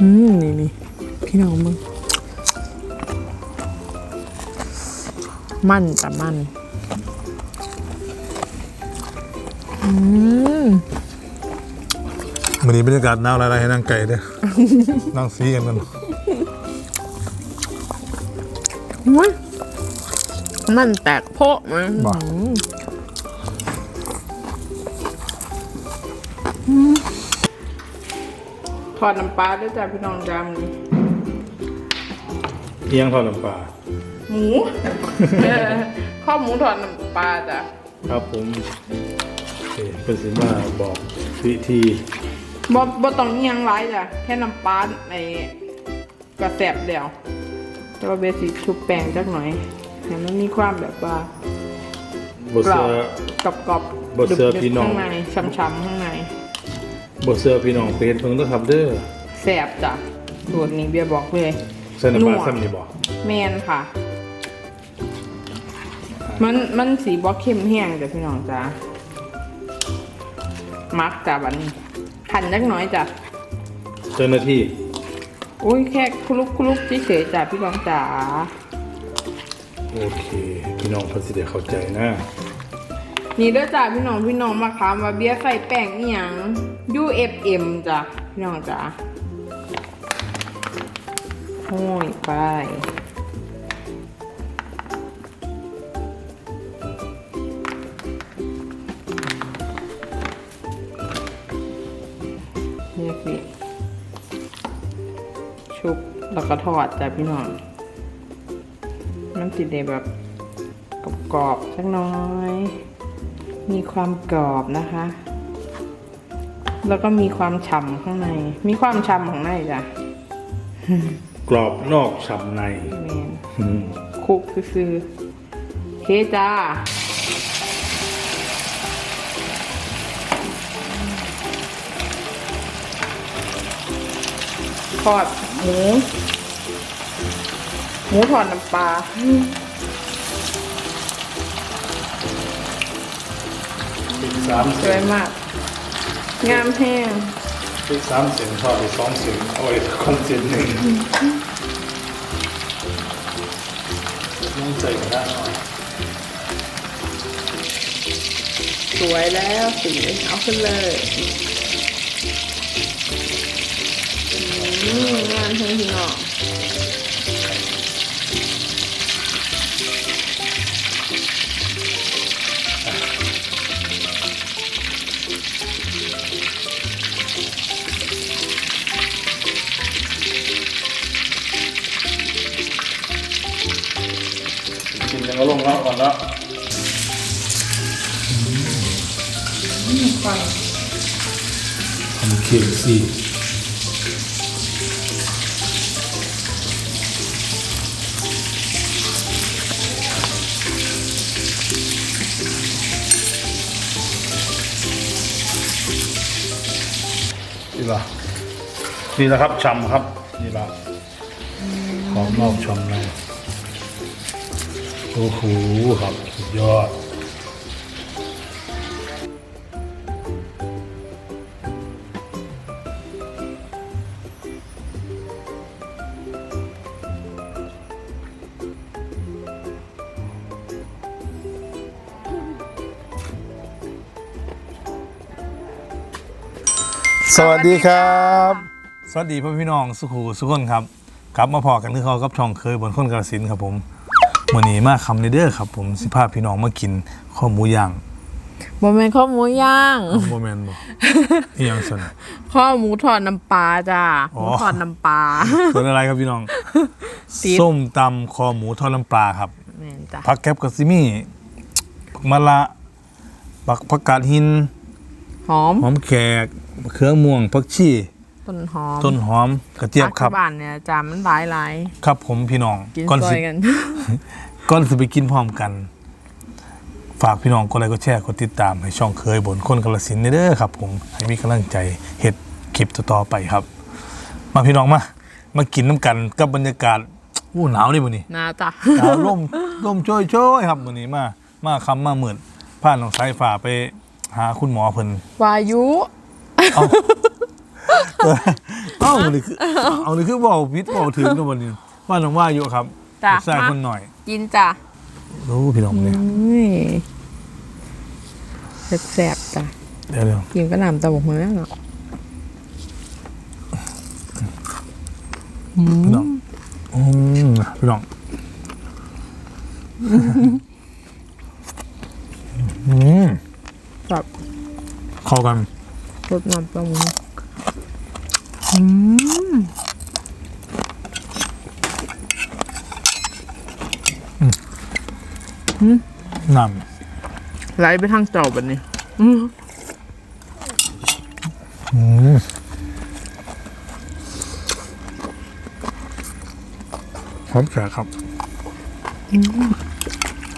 อืมนี่นี่พี่น้องมึงมันแต่มันอืมวันนี้บรรยากาศหนาวอะไรให้นั่งไก่เด้อ นั่งซีกันกันอุ๊ยมันแตกโพะมัน บ่ท อดน้ำปลาด้วยจ้ะพี่น้องจำนี่เอียงทอดน้ำปลาหมูเออข้าวหมูทอดน้ำปลาจ้ะครับผมโอเคเป็นสิมาบอกวิธีบ่บ่ต้องอิหยังไรจ้ะแค่น้ำปลาในกระแสบเดียวแต่ว่าเบสิชุบแป้งจักหน่อยให้มันมีความแบบว่าบทกรเสื้ออบกรอบกรอบบ่เสื้อพี่น้อง ข้างในช้ำๆข้างใน บทเสื้อพี่น้องเฟซเพิ่งต้องทำเด้อแสบจ้ะสูตรนี้เบียร์บอกเลยใส่น้ำปลานัวซ้ำนี่บอกแมนค่ะ มันมันสีบล็อกเข้มแห้งจ้ะพี่น้องจ้ะมักจ้ะบันนี้หั่นจักหน้อยจ้ะเจ้าหน้าที่อุ้ยแค่คลุกคลุกเฉยๆจ้ะพี่น้องจ๋าโอเคพี่น้องเพันสิเดเข้าใจนะนี่เด้อจ้ะพี่น้องพี่น้องมาถามว่าเบียร์ใส่แป้งอีหยัง UFM จ้ะพี่น้องจ๋าโอ้ยไปนี่สิชุบแล้วก็ทอดจ้ะพี่น้องมันติดในแบบกรอบๆสักน้อย มีความกรอบนะคะ แล้วก็มีความฉ่ำข้างใน มีความฉ่ำข้างในจ้ะกรอบนอกฉ่ำในแมนอืมคลุกซื้อๆเคจ้าทอดหมู หมูทอดน้ำปลาปิดสามสเสีวยยมาก งามแห้งปิดสามเสียงทอดไปสองเสียงเอาไว้คอนเซ็ปต์หนึ่งต้องใจกันได้หน่อยสวยแล้วสีเอาขึ้นเลยอืมงานเฮงพี่น้อง ลงแล้วก่อนแล้วฟังทำเค้กสินี่ละนี่นะครับชำครับ นี่ละหอมนอกชำใน โอ้โหครับสุดยอดสวัสดีครับ สวัสดีพ่อพี่น้องสุขูสุขคนครับกลับมาพอกันที่เขากับช่องเคยบนคนกระสินธุ์ครับผม มื่อนี้มาคำในเด้อครับ ผมสิพาพี่น้องมากินข้าวหมูย่างบะแมนข้าวหมูย่างโมแมนบอกอีหยังสนข้าวหมูทอดน้ำปลาจ้าหอ๋อ มูทอดน้ำปลา ส่วนอะไรครับพี่น้อง ติด ส้มตำคอหมูทอดน้ำปลาครับ แม่นจ้ะผักแคบกับซิมี่ผักมะละผักผักกาดหิน หอม หอมแขกมะเขือม่วงผักชี ต้นหอมต้นหอมกระเจี๊ยบครับผักที่บ้านเนี่ยจ้ามันหลายหลายครับผมพี่น้องๆกินก่อนซอสิยกันก่อนสิไปกินพร้อมกัน ฝากพี่น้องกดไลค์กดแชร์กดติดตามให้ช่องเคยบนคนกระสินธุ์เด้อครับ ผมให้มีกำลังใจเฮ็ดคลิปต่อๆไปครับ มาพี่น้องมามากินน้ำกันกับบรรยากาศอู้หนาวนี่มื้อนี้นะจ้ะหนาวลมลมโชยๆครับมื้อนี้มา มาคำมาหมื่นผ่านน้องสายฝ่าไปหาคุณหมอเพิ่นวายุตัว เอ้านี่คือเอานี่คือบอกพิษบอกถึงตัววันนี้ว่าน้องว่าอยู่ครับจ้ะใส่คนหน่อย กินจ้ะรู้พี่น้องเนี่ยแซ่บๆจ้ะเดี๋ยวเดี๋ยวกินก็น้ำตะบกมาแล้วเนาะพี่น้องอืมพี่น้องอืมแบบเข้ากันรสน้ำตะบก นไหลไปทางเจ้าแบบนี้ำอืมหอมแขกครับ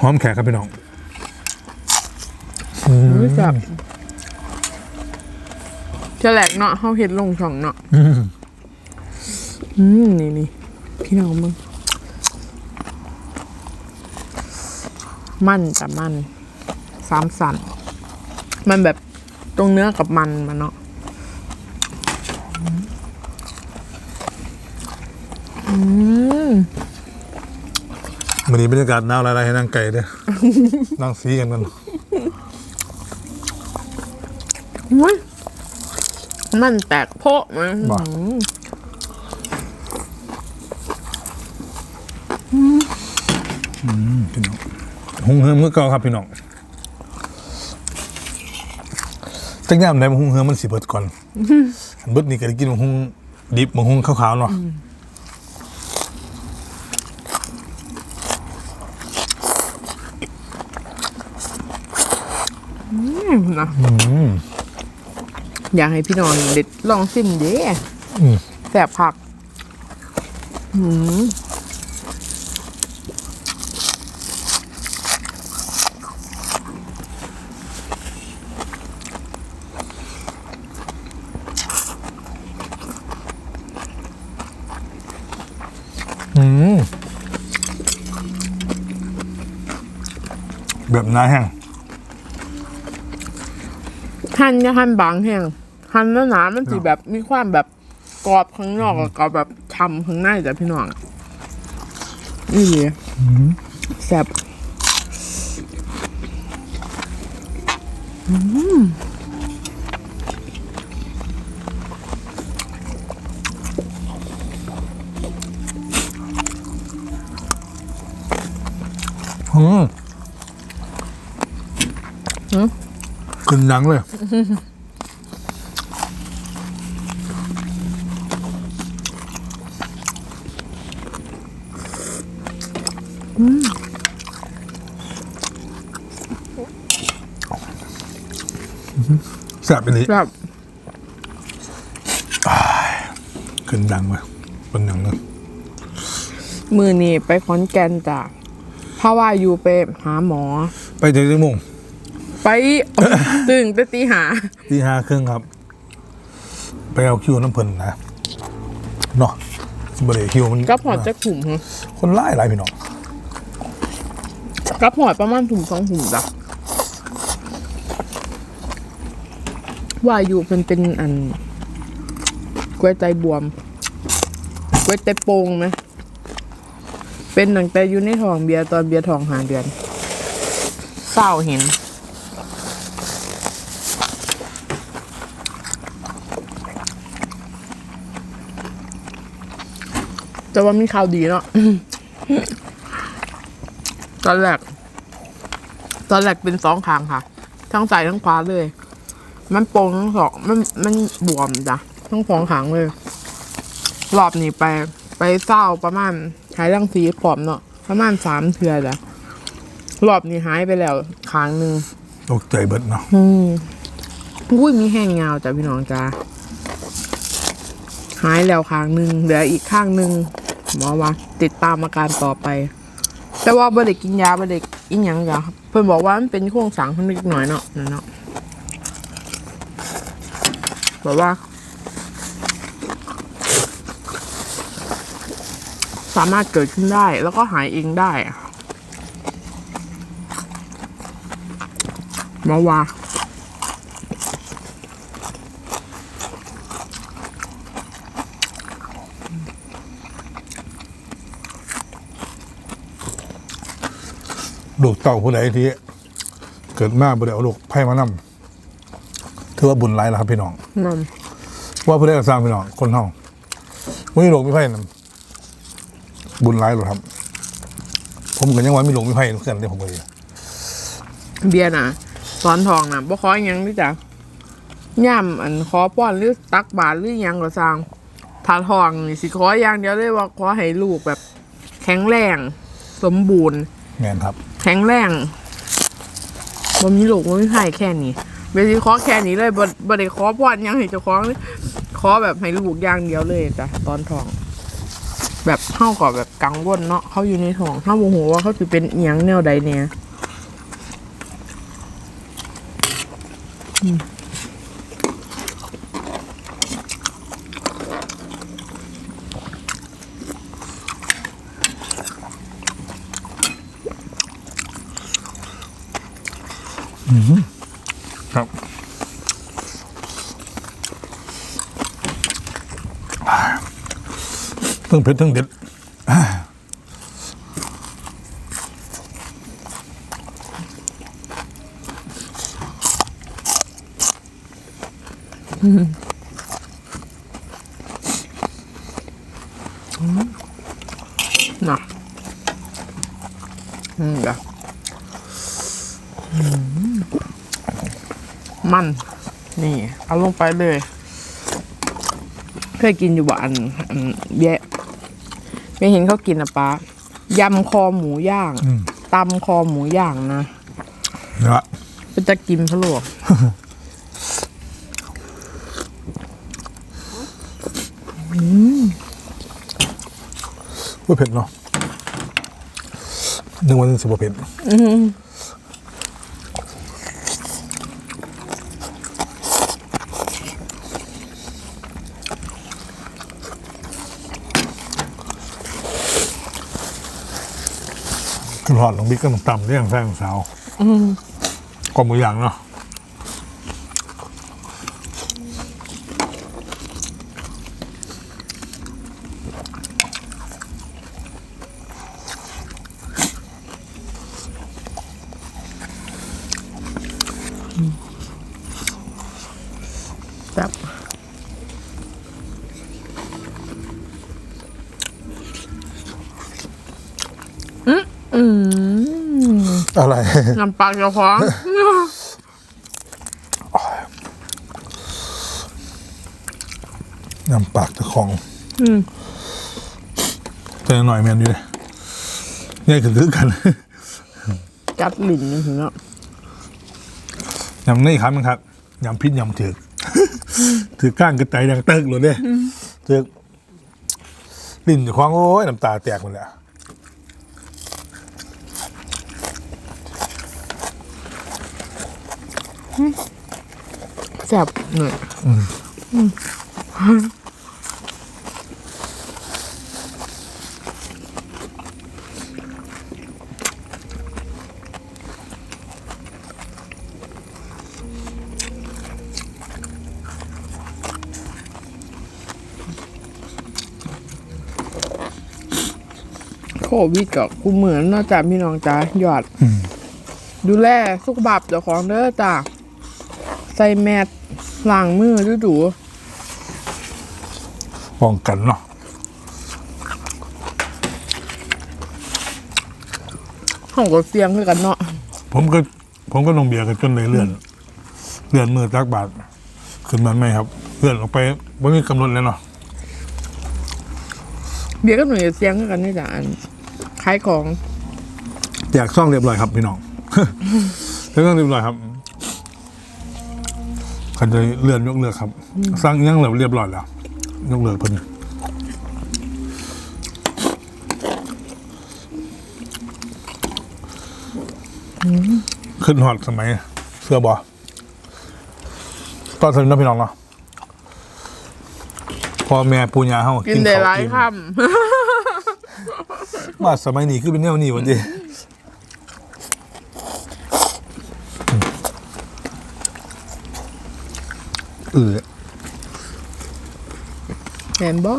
หอมแขกครับพี่น้องรู้จัก จะแหลกเนาะเขาเห็ดลงช่องเนาะอืมอืมนี่นี่พี่น้องมึงมันจ้ะมันสามสัน มันแบบตรงเนื้อกับมันมันเนาะอืมวันนี้บรรยากาศหนาวอะไรให้นั่งไก่เด้อ นั่งซีกันกัน อุ้ย มันแตกโพะมันบ่อืมพี่น้องหุงเฮิมเมื่อเก่าครับพี่น้องตั้งยามได้มาหุงเฮิมมันสิเบิดก่อน อันเบิดนี่ก็ได้กินมาหุงดิบมาหุงขาวๆเนาะนะอืม อยากให้พี่น้องเด็ดลองซิมเด้อืม แสบผักอืมอืมแบบน้าแห้ง หั่นจะหั่นบางแห้ง หั่นแล้วหนามันสิแบบมีความแบบกรอบข้างนอกแล้วก็แบบช่ำข้างในจ้ะพี่น้องนี่เลยแซ่บอืมหืมขึ้นหนังเลย บไปนี้แบบขึ้นดังไปเป็นหนังเลยมือนี่ไปขอนแก่นจ้ะเพราะว่าอยู่ไปหาหมอ ไปเจอจังมงไปตื่นแต่ตีหาที่ห้าครึ่งครับ ไปเอาคิวน้ำเพลินนะเนาะบริคิวมันก็พอจะขุมฮะคนไล่ไล่พี่น้องก็พอประมาณถุงสองถุงจ้ะ ว่าอยู่เป็นเป็นอันกล้วยไตบวมกล้วยไตโปงไหมเป็นหนังแต่อยู่ในท้องเบียร์ตอนเบียร์ท้องหาเดือนเศร้าเห็นแต่ว่ามีข่าวดีเนาะ ตอนแรก ตอนแรกเป็นสองข้างค่ะ ทั้งซ้ายทั้งขวาเลย มันโป่งทั้งสองมันมันบวมจ้ะทั้งสองข้างเลย รอบนี้ไป ไปเศร้าประมาณหายรังสีผอมเนาะประมาณสามเทือจ้ะรอบนี้หายไปแล้วข้างหนึ่งตกใจเบิดเนาะอืมอุ้ยมีแห้งยาวจ้ะพี่น้องจ้าหายแล้วข้างหนึ่งเหลืออีกข้างหนึ่งหมอว่าติดตามอาการต่อไป แต่ว่าบ่ได้กินยาบ่ได้อีหยังจ้ะครับเพิ่นบอกว่ามันเป็นโครงสร้างเพิ่นเล็กน้อยเนาะนั่นเนาะ แบบว่า สามารถเกิดขึ้นได้แล้วก็หายเองได้มาวาลูกเต่าผู้ใดที่เกิดมาบ่ได้เอาลูกไพ่มานํำถือว่าบุญหลายแล้วครับพี่น้อง นั่นว่าผู้ใดก็สร้างพี่น้องคนเฮาบ่มีลูกมีไพ่นํบุญหลายหรอกครับ ผมก็ยังว่ามีลูกมีไพ่เหมือนกันเด้ผมก็ดีเบียร์น่ะสอนทองน่ะบ่ขอหยังนี่จ้ะย่ำอันขอป้อนหรือตักบาตรหรือหยังก็สร้างถ้าทองนี่สิขออย่างเดียวเลยว่าขอให้ลูกแบบ แข็งแรง สมบูรณ์แม่นครับ แข็งแรงบ่มีลูกบ่มีไผ่แค่นี้ เบสิขอแค่นี้เลยบบ่ได้ขอพรหยังให้เจ้าของเลยขอแบบให้ลูกย่างเดียวเลยจ้ะตอนท้อง แบบเฮาก็แบบกังวลเนาะเขาอยู่ในท้องเฮาบ่ฮู้ว่าเขาสิเป็นเอียงแนวใดแน่ ครับทั้งเผ็ดทั้งเด็ด น่ะอืมจ้ะอืมมัน นี่ เอาลง ไปเลยเคยกินอยู่บ่อันอันเบี้ยไม่เห็นเขากินนะป้ายำคอหมูย่างอืม ตำคอหมูย่างนะเนาะเป็นจะกินพะโลกว่าเผ็ดเนาะหนึ่งวันสิบว่าเผ็ดคือหอ ดลงบิ๊กก็ต้องต่ำเรื่องแฟนสาวก็มืออย่างเนาะ แบบ อืม อะไร น้ำปลาเจ้าของน้ำปากเจะของอืมเจอหน่อยแมนอยู่เลยเนี่ยคือคือกันกัดลิ้นนี่ถึงแล้วยำนี่ครับมันครับยำพิษยำถือกถือก้างกระไตดังเติกเลยเนี่ยถือกลิ้นอยู่คว้างโอ้ยน้ำตาแตกหมดเลย แซ่บหน่อยโควิดกับกูเหมือนเนอกจากพี่น้องจ้ายอด ดูแลสุขภาพเจ้าของเด้อจ้า ใส่แมสล้างมือดูดูป้องกันเนาะห้องก็เสียงคือกันเนาะผมก็ ผมก็นองเบียร์กันจนเลยเลื่อน เลื่อนมือตักบาทขึ้นมาไหมครับ เลื่อนออกไปไม่มีกำหนดเลยเนาะเบียร์กับหนูเสียงคือกันนี่จ้ะอันขายของแจกซ่องเรียบร้อยครับพี่น้องแล้วก็เรียบร้อยครับ คันจะเลื่อนยกเลิกครับ สร้างยังเหลือเรียบร้อยแล้วยกเลิกเพิ่นขึ้นหอดสมัยเสื้อบอตอนสมัยน้องพี่น้องเนาะพ่อแม่ปูญาเฮากินได้หลายอิ่มคว่าสมัยนี้คือเป็นแนวนี้วันดี เออำแมนบ่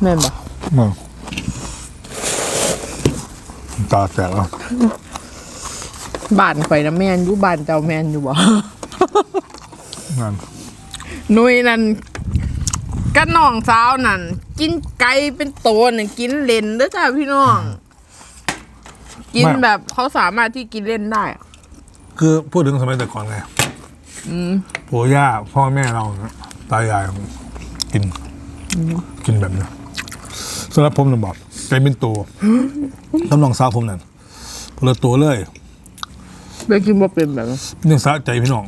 แมนบ่มาตาแตกแล้วบ้านข่อยนะแมนอยู่บ้านเจ้าแมนอยู่บ่ งานหนุยนั่นก็น้องสาวนั่น กินไก่เป็นตัวนั่นกินเล่นเด้อจ้าพี่น้อง กินแบบเขาสามารถที่กินเล่นได้อะคือพูดถึงสมัยแต่ก่อนไงอืม ปู่ย่าพ่อแม่เราเนี่ยตายายกิน กินแบบนี้สำหรับผมนะบอกใจเป็นตัวน้ำลองสาวผมนั่นพละตัวเลยเบกินบ่เป็นแบบนั้นยังสะใจพี่น้อง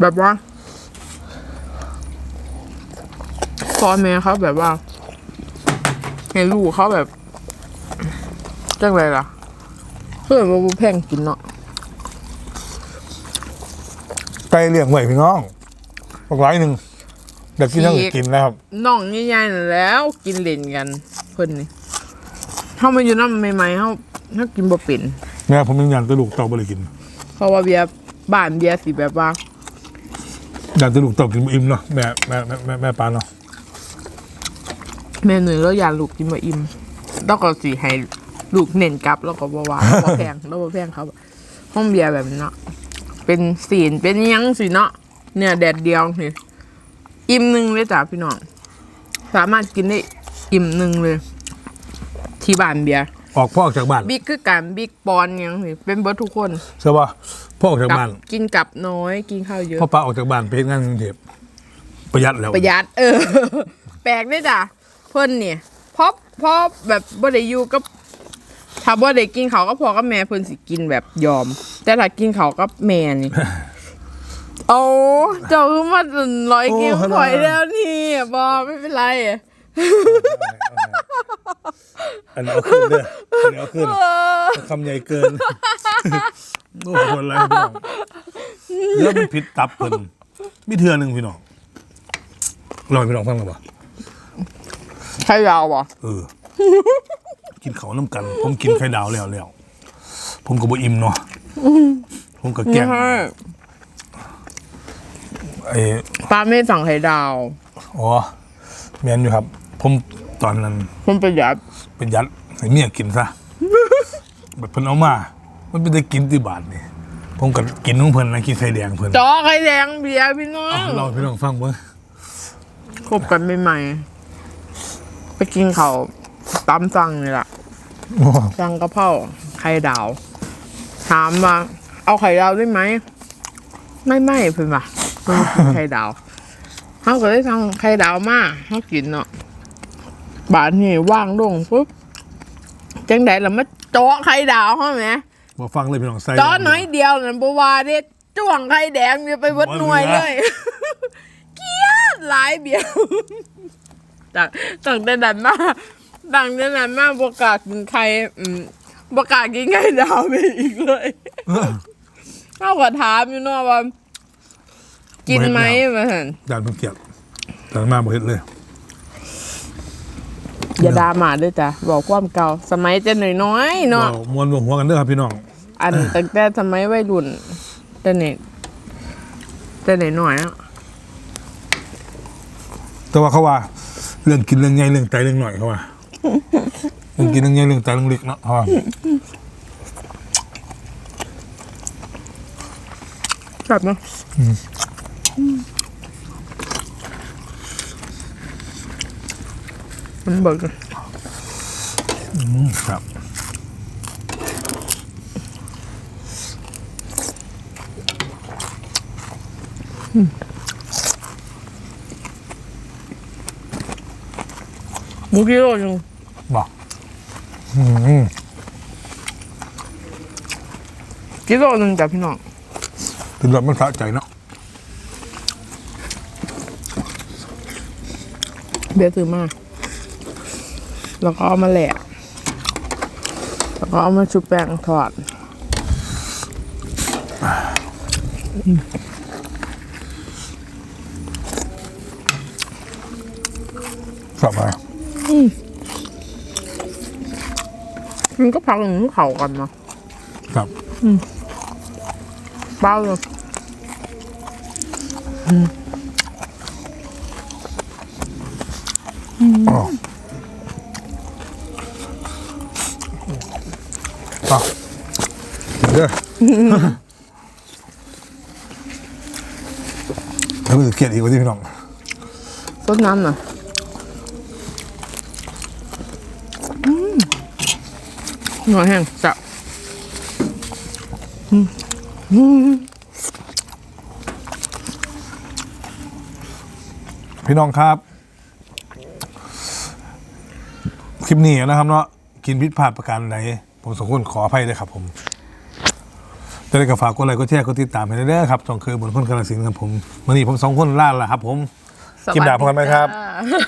แบบว่าพ่อแม่เขาแบบว่าเห็นลูกเขาแบบจังไรล่ะ เพื่อนว่าบ่แพงกินเนาะ ไก่เลี้ยงไว้พี่น้องบอกร้อยหนึ่งอยากกินทั้งกินแล้วครับน้องใหญ่ๆนั่นแหล้วกินเล่นกันเพิ่นนี่เขามาอยู่น้ำใหม่ๆเขาเขากินบ่เป็นแม่ผมยังยันตะลูกเต่าบริกินเพราะว่าเบียร์บ้านเบียร์สิแบบว่า ยันตะลูกเต่ากินบ่อิ่มเนาะแม่แม่แม่แม่แม่ปานเนาะแม่หนึ่งแล้วอยากลูกกินมาอิ่มแล้วก็สิให้ลูกเน้นกลับแล้วก็บ่ว่าบ่แพงแล้วบ่แพงเขาห้องเบียร์แบบนี้เนาะ เป็นศีลเป็นหยังสิเนาะเนี่ยแดดเดียวสิอิ่มหนึ่งเลยจ้ะพี่น้องสามารถกินได้อิ่มหนึ่งเลย ที่บ้านเบียร์ออกพ่อออกจากบ้านบิ๊กคือการบิ๊กปอนหยังสิเป็นเบิร์ดทุกคนใช่ป่ะพ่อออกจากกับบ้านกินกับน้อยกินข้าวเยอะ พ่อป้าออกจากบ้านไปเฮ็ดงานกรุงเทพประหยัดแล้วประหยัดเออ แปลกด้วยจ้ะเพิ่นเนี่ยเพราะเพราะแบบบ่ได้อยู่กับ ถ้าบ่ได้กินเขาวก็พอกับแม่เพิ่นสิกินแบบยอม แต่ถ้ากินเขาวกับแม่นี่ โอ้เจ้าคือมาร้อยเกมถอยแล้วนี่บอไม่เป็นไรอันนี้เอาขึ้นเด้ออันนี้เอาขึ้นคำใหญ่เกินโอ้โหอะไรพี่น้องแล้วมันผิดตับเพิ่นมีเทื่อหนึงพี่น้องลองให้พี่น้องฟังกันบ่ใช่ยาวบ่เออ กินเขาวน้ำกัน ผมกินไข่ดาวแล้วแล้วผมก็บ่อิ่มเนาะผมก็แกล้งใช่ไอ้ป้าไม่สั่งไข่ดาวอ๋อแม่นอยู่ครับ ผมตอนนั้นเพิ่นประหยัดเป็นยัดให้เมียกินซะ แบบเพิ่นเอามา มันเป็นได้กินที่บาทนี่ผมก็กินของเพิ่นนะกินไข่แดงเพิ่นจอไข่แดงเบียร์พี่น้องเอาเราให้พี่น้องฟังเบิ่งคบกันใหม่ๆไปกินเขาว ตามสั่งนี่แหละโอ้สั่งกะเพราไข่ดาว ถามว่า เอาไข่ดาวได้ไหม ไม่ไม่เพิ่นว่าเพิ่นกินไข่ดาวเขาก็ได้สั่งไข่ดาวมาเขากินเนาะบาทนี่ว่างลงปุ๊บจังไดล่ะมาเจาะไข่ดาวเขาไหมบ่ฟังเลยพี่น้องใส่เจาะน้อยเดียวนั่นบวาเด็ดจ้วงไข่แดงเนี่ยไปเวัดหน่วยเลยเกลียดหลายเบียวจากตั้งแต่นั้นมา ตั้งแต่นั้นมาบกล้ากินไข่อืมบกล้ากินไข่ดาวไปอีกเลยเออเขาก็ถามอยู่เนาะว่า กินไหมมาเห็นจานเพิ่นเกลียดแต่มาบ่เฮ็ดเลย อย่าดรามาด้วยจ้ะบอกความเก่า สมัยจะหน่อยน้อยๆเนาะเว้ามวนบ่หัวกันเด้อครับพี่น้อง อันตั้งแต่สมัยวัยรุ่นแต่เนี่ยแต่ไหนหน่อยๆอะแต่ว่าเขาว่า เรื่องกินเรื่องใหญ่เรื่องไตเรื่องหน่อยเขาว่าเรื่อง กินเรื่องใหญ่เรื่องไตเรื่องเล็กเนาะเขาว่าแบบเนาะมันเบิกอืมครับหมูกิโลหนึง บอกอืมกิโลหนึงจ้ะพี่น้องเป็นแบบมันสะใจเนาะเบียร์ซื้อมาแล้วก็เอามาแหลกแล้วก็เอามาชุบแป้งทอดสบาย มันก็พักหนึ่งเขากันเนาะครับเบ้าเลยอ๋อต่อเด้อแล้วมันจะเกลียดอีกว่าที่พี่น้องซดน้ำหน่อยอืม หน่อยแห้งจับพี่น้องครับ คลิปนี้นะครับเนาะกินพิษพลาดประการใดผมสมควรขออภัยด้วยครับผมจะได้กับฝากกดไลค์กดแชร์กดติดตามให้ด้วยเด้อครับช่องคือบนคนกระสินธุ์ครับผมวันนี้ผมสองคนล่าละครับ ผมคลิปด่าพบกันไหมครับสวัสดีจ้า